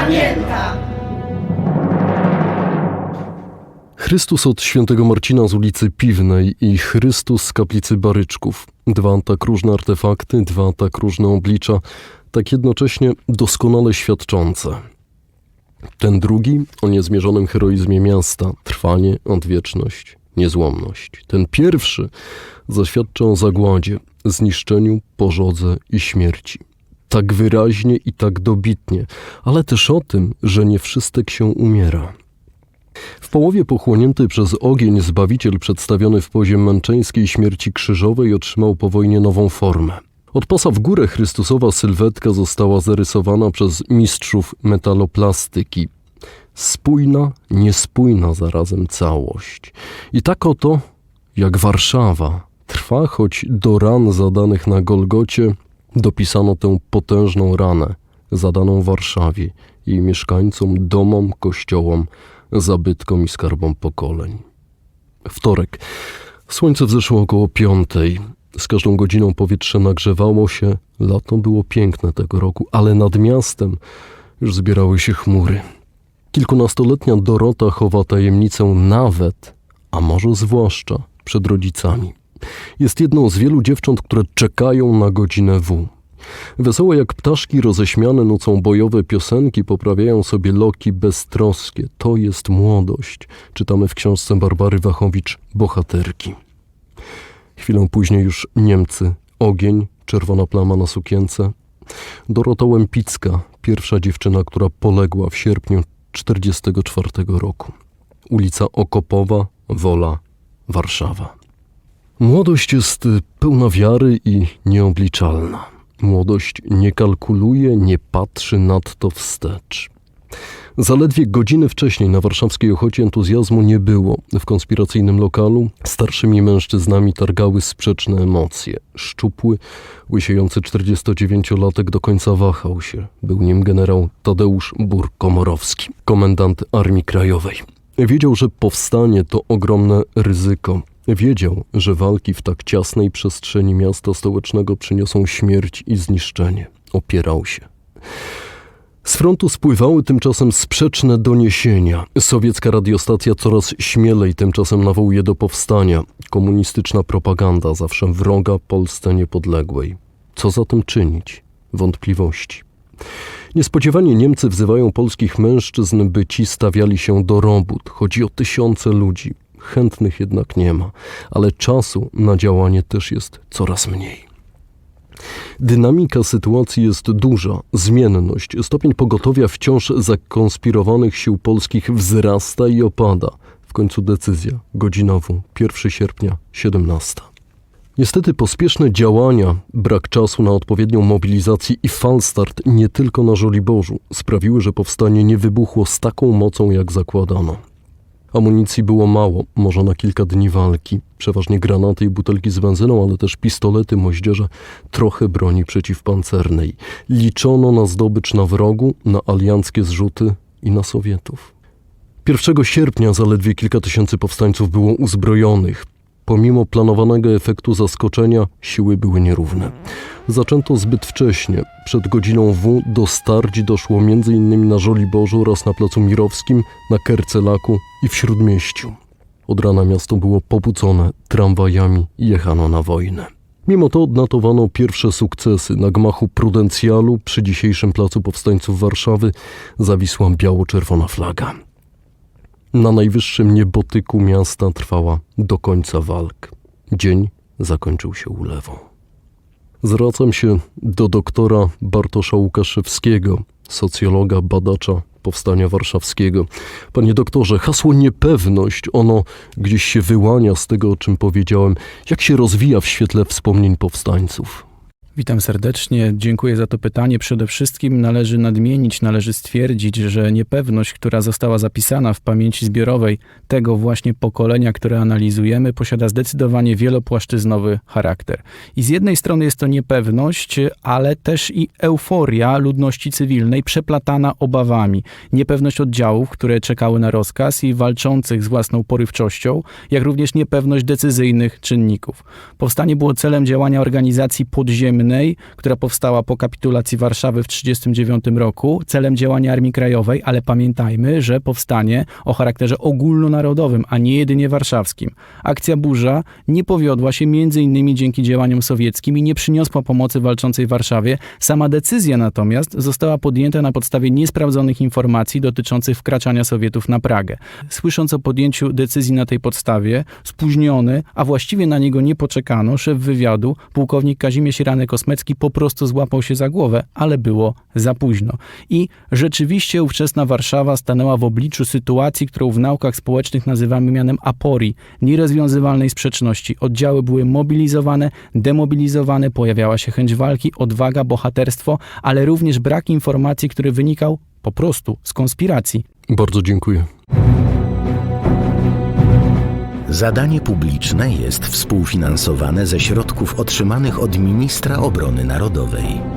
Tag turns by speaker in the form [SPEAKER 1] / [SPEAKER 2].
[SPEAKER 1] pamięta. Chrystus od świętego Marcina z ulicy Piwnej i Chrystus z kaplicy Baryczków. Dwa tak różne artefakty, dwa tak różne oblicza, tak jednocześnie doskonale świadczące. Ten drugi o niezmierzonym heroizmie miasta, trwanie, odwieczność, niezłomność. Ten pierwszy zaświadcza o zagładzie, zniszczeniu, pożodze i śmierci. Tak wyraźnie i tak dobitnie, ale też o tym, że nie wszystek się umiera. W połowie pochłonięty przez ogień Zbawiciel przedstawiony w pozie męczeńskiej śmierci krzyżowej otrzymał po wojnie nową formę. Od pasa w górę Chrystusowa sylwetka została zarysowana przez mistrzów metaloplastyki. Spójna, niespójna zarazem całość. I tak oto, jak Warszawa, trwa, choć do ran zadanych na Golgocie dopisano tę potężną ranę zadaną Warszawie, jej mieszkańcom, domom, kościołom, zabytkom i skarbom pokoleń. Wtorek. Słońce wzeszło około piątej. Z każdą godziną powietrze nagrzewało się. Lato było piękne tego roku, ale nad miastem już zbierały się chmury. Kilkunastoletnia Dorota chowa tajemnicę nawet, a może zwłaszcza, przed rodzicami. Jest jedną z wielu dziewcząt, które czekają na godzinę W. Wesołe jak ptaszki roześmiane nucą bojowe piosenki, poprawiają sobie loki beztroskie. To jest młodość, czytamy w książce Barbary Wachowicz Bohaterki. Chwilę później już Niemcy, ogień, czerwona plama na sukience. Dorota Łempicka, pierwsza dziewczyna, która poległa w sierpniu 1944 roku. Ulica Okopowa, Wola, Warszawa. Młodość jest pełna wiary i nieobliczalna. Młodość nie kalkuluje, nie patrzy nadto wstecz. Zaledwie godziny wcześniej na warszawskiej ochocie entuzjazmu nie było. W konspiracyjnym lokalu starszymi mężczyznami targały sprzeczne emocje. Szczupły, łysiejący 49-latek do końca wahał się. Był nim generał Tadeusz Bur-Komorowski, komendant Armii Krajowej. Wiedział, że powstanie to ogromne ryzyko. Wiedział, że walki w tak ciasnej przestrzeni miasta stołecznego przyniosą śmierć i zniszczenie. Opierał się. Z frontu spływały tymczasem sprzeczne doniesienia. Sowiecka radiostacja coraz śmielej tymczasem nawołuje do powstania. Komunistyczna propaganda zawsze wroga Polsce niepodległej. Co zatem czynić? Wątpliwości. Niespodziewanie Niemcy wzywają polskich mężczyzn, by ci stawiali się do robót. Chodzi o tysiące ludzi. Chętnych jednak nie ma, ale czasu na działanie też jest coraz mniej. Dynamika sytuacji jest duża, zmienność, stopień pogotowia wciąż zakonspirowanych sił polskich wzrasta i opada. W końcu decyzja, godzinowo, 1 sierpnia, 17. Niestety pospieszne działania, brak czasu na odpowiednią mobilizację i falstart nie tylko na Żoliborzu sprawiły, że powstanie nie wybuchło z taką mocą, jak zakładano. Amunicji było mało, może na kilka dni walki. Przeważnie granaty i butelki z benzyną, ale też pistolety, moździerze, trochę broni przeciwpancernej. Liczono na zdobycz na wrogu, na alianckie zrzuty i na Sowietów. 1 sierpnia zaledwie kilka tysięcy powstańców było uzbrojonych. Pomimo planowanego efektu zaskoczenia, siły były nierówne. Zaczęto zbyt wcześnie. Przed godziną W do starć doszło m.in. na Żoliborzu oraz na Placu Mirowskim, na Kercelaku i w Śródmieściu. Od rana miasto było pobudzone tramwajami jechano na wojnę. Mimo to odnotowano pierwsze sukcesy. Na gmachu Prudencjalu przy dzisiejszym Placu Powstańców Warszawy zawisła biało-czerwona flaga. Na najwyższym niebotyku miasta trwała do końca walk. Dzień zakończył się ulewą. Zwracam się do doktora Bartosza Łukaszewskiego, socjologa, badacza powstania warszawskiego. Panie doktorze, hasło niepewność, ono gdzieś się wyłania z tego, o czym powiedziałem. Jak się rozwija w świetle wspomnień powstańców?
[SPEAKER 2] Witam serdecznie, dziękuję za to pytanie. Przede wszystkim należy nadmienić, należy stwierdzić, że niepewność, która została zapisana w pamięci zbiorowej tego właśnie pokolenia, które analizujemy, posiada zdecydowanie wielopłaszczyznowy charakter. I z jednej strony jest to niepewność, ale też i euforia ludności cywilnej przeplatana obawami. Niepewność oddziałów, które czekały na rozkaz i walczących z własną porywczością, jak również niepewność decyzyjnych czynników. Powstanie było celem działania organizacji podziemnej, Która powstała po kapitulacji Warszawy w 1939 roku celem działania Armii Krajowej, ale pamiętajmy, że powstanie o charakterze ogólnonarodowym, a nie jedynie warszawskim. Akcja Burza nie powiodła się m.in. dzięki działaniom sowieckim i nie przyniosła pomocy walczącej Warszawie. Sama decyzja natomiast została podjęta na podstawie niesprawdzonych informacji dotyczących wkraczania Sowietów na Pragę. Słysząc o podjęciu decyzji na tej podstawie, spóźniony, a właściwie na niego nie poczekano, szef wywiadu, pułkownik Kazimierz Ranek-Kosmecki po prostu złapał się za głowę, ale było za późno. I rzeczywiście ówczesna Warszawa stanęła w obliczu sytuacji, którą w naukach społecznych nazywamy mianem aporii, nierozwiązywalnej sprzeczności. Oddziały były mobilizowane, demobilizowane, pojawiała się chęć walki, odwaga, bohaterstwo, ale również brak informacji, który wynikał po prostu z konspiracji.
[SPEAKER 1] Bardzo dziękuję.
[SPEAKER 3] Zadanie publiczne jest współfinansowane ze środków otrzymanych od Ministra Obrony Narodowej.